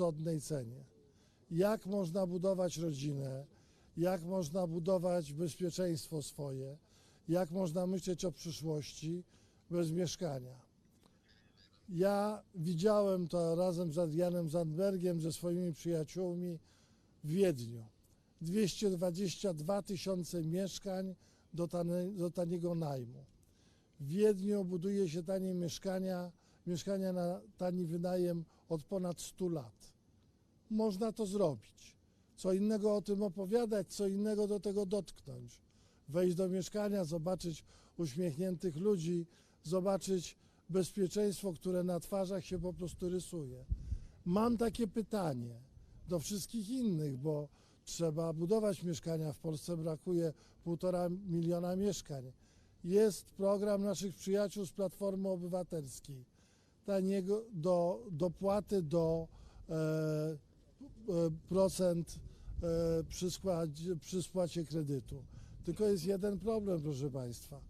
rozsądnej cenie. Jak można budować rodzinę, jak można budować bezpieczeństwo swoje, jak można myśleć o przyszłości bez mieszkania. Ja widziałem to razem z Adrianem Zandbergiem, ze swoimi przyjaciółmi w Wiedniu. 222 tysiące mieszkań do, do taniego najmu. W Wiedniu buduje się tanie mieszkania, mieszkania na tani wynajem od ponad 100 lat. Można to zrobić. Co innego o tym opowiadać, co innego do tego dotknąć. Wejść do mieszkania, zobaczyć uśmiechniętych ludzi, zobaczyć bezpieczeństwo, które na twarzach się po prostu rysuje. Mam takie pytanie do wszystkich innych, bo trzeba budować mieszkania. W Polsce brakuje półtora miliona mieszkań. Jest program naszych przyjaciół z Platformy Obywatelskiej. Do, dopłaty do e, e, procent e, przy, składzie, przy spłacie kredytu. Tylko jest jeden problem, proszę Państwa.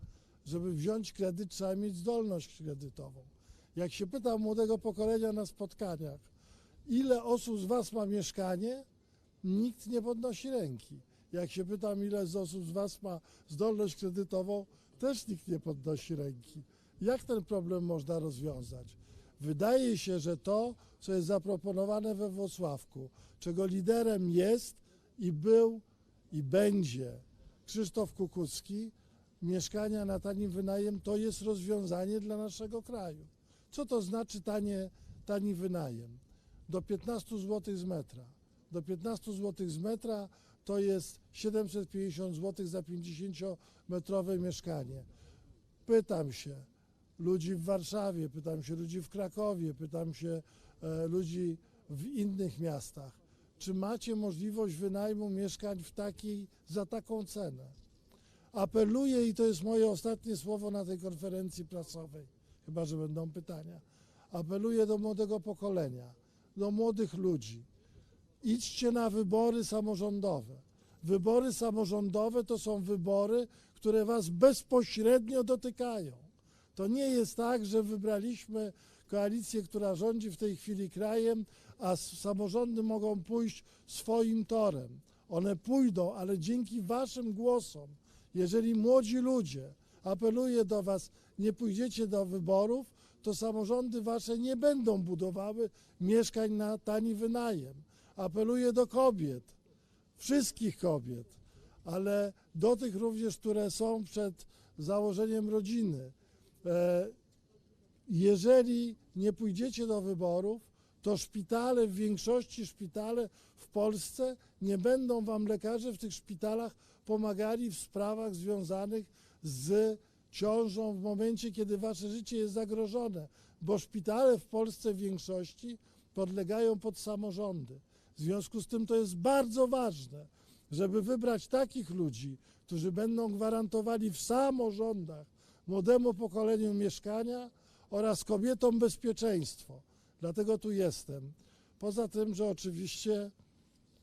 Żeby wziąć kredyt, trzeba mieć zdolność kredytową. Jak się pyta młodego pokolenia na spotkaniach, ile osób z Was ma mieszkanie, nikt nie podnosi ręki. Jak się pytam, ile z osób z Was ma zdolność kredytową, też nikt nie podnosi ręki. Jak ten problem można rozwiązać? Wydaje się, że to, co jest zaproponowane we Włocławku, czego liderem jest i był i będzie Krzysztof Kukucki, mieszkania na tanim wynajem, to jest rozwiązanie dla naszego kraju. Co to znaczy tanie, tani wynajem? Do 15 zł z metra. Do 15 zł z metra to jest 750 zł za 50-metrowe mieszkanie. Pytam się ludzi w Warszawie, pytam się ludzi w Krakowie, pytam się e, ludzi w innych miastach, czy macie możliwość wynajmu mieszkań w takiej, za taką cenę? Apeluję i to jest moje ostatnie słowo na tej konferencji prasowej, chyba że będą pytania. Apeluję do młodego pokolenia, do młodych ludzi. Idźcie na wybory samorządowe. Wybory samorządowe to są wybory, które Was bezpośrednio dotykają. To nie jest tak, że wybraliśmy koalicję, która rządzi w tej chwili krajem, a samorządy mogą pójść swoim torem. One pójdą, ale dzięki Waszym głosom, jeżeli młodzi ludzie, apeluję do Was, nie pójdziecie do wyborów, to samorządy Wasze nie będą budowały mieszkań na tani wynajem. Apeluję do kobiet, wszystkich kobiet, ale do tych również, które są przed założeniem rodziny. E, jeżeli nie pójdziecie do wyborów, to szpitale, w większości szpitale w Polsce nie będą wam lekarze w tych szpitalach pomagali w sprawach związanych z ciążą w momencie, kiedy wasze życie jest zagrożone, bo szpitale w Polsce w większości podlegają pod samorządy. W związku z tym to jest bardzo ważne, żeby wybrać takich ludzi, którzy będą gwarantowali w samorządach młodemu pokoleniu mieszkania oraz kobietom bezpieczeństwo. Dlatego tu jestem. Poza tym, że oczywiście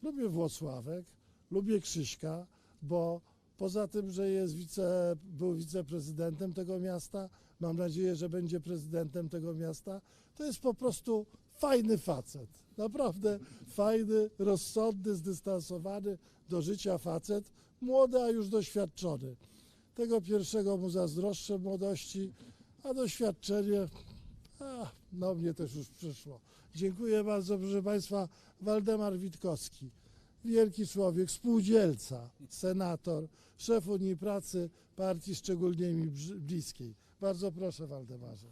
lubię Włocławek, lubię Krzyśka, bo poza tym, że jest wice, był wiceprezydentem tego miasta, mam nadzieję, że będzie prezydentem tego miasta, to jest po prostu fajny facet. Naprawdę fajny, rozsądny, zdystansowany do życia facet, młody, a już doświadczony. Tego pierwszego mu zazdroszczę młodości, a doświadczenie a, no mnie też już przyszło. Dziękuję bardzo, proszę Państwa. Waldemar Witkowski, wielki człowiek, spółdzielca, senator, szef Unii Pracy, partii szczególnie mi bliskiej. Bardzo proszę, Waldemarze.